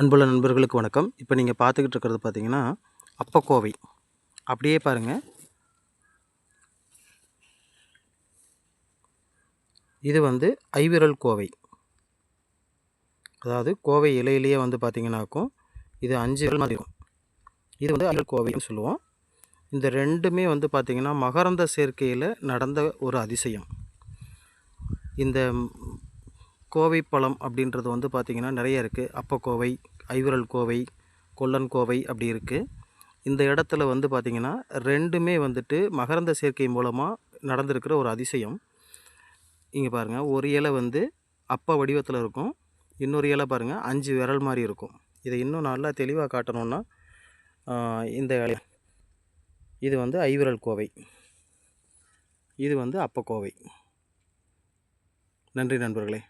அன்புள்ள நண்பர்களுக்கு வணக்கம். இப்போ நீங்கள் பார்த்துக்கிட்டு இருக்கிறது பார்த்தீங்கன்னா அப்பக்கோவை. அப்படியே பாருங்கள் இது வந்து ஐவிரல் கோவை. அதாவது கோவை இலையிலேயே வந்து பார்த்தீங்கன்னாக்கும் இது அஞ்சு விரல் மாதிரி இது வந்து ஐவிரல் கோவைன்னு சொல்லுவோம். இந்த ரெண்டுமே வந்து பார்த்திங்கன்னா மகரந்த சேர்க்கையில் நடந்த ஒரு அதிசயம். இந்த கோவை பழம் அப்படின்றது வந்து பார்த்திங்கன்னா நிறைய இருக்குது அப்பக்கோவை ஐவிரல் கோவை கொல்லன் கோவை அப்படி இருக்குது இந்த இடத்துல வந்து பார்த்திங்கன்னா ரெண்டுமே வந்துட்டு மகரந்த சேர்க்கை மூலமாக நடந்திருக்கிற ஒரு அதிசயம். இங்கே பாருங்கள் ஒரு இலை வந்து அப்ப வடிவத்தில் இருக்கும். இன்னொரு இலை பாருங்கள் அஞ்சு விரல் மாதிரி இருக்கும். இதை இன்னும் நல்லா தெளிவாக காட்டணுன்னா இந்த இலை. இது வந்து ஐவிரல் கோவை. இது வந்து அப்பக்கோவை. நன்றி நண்பர்களே.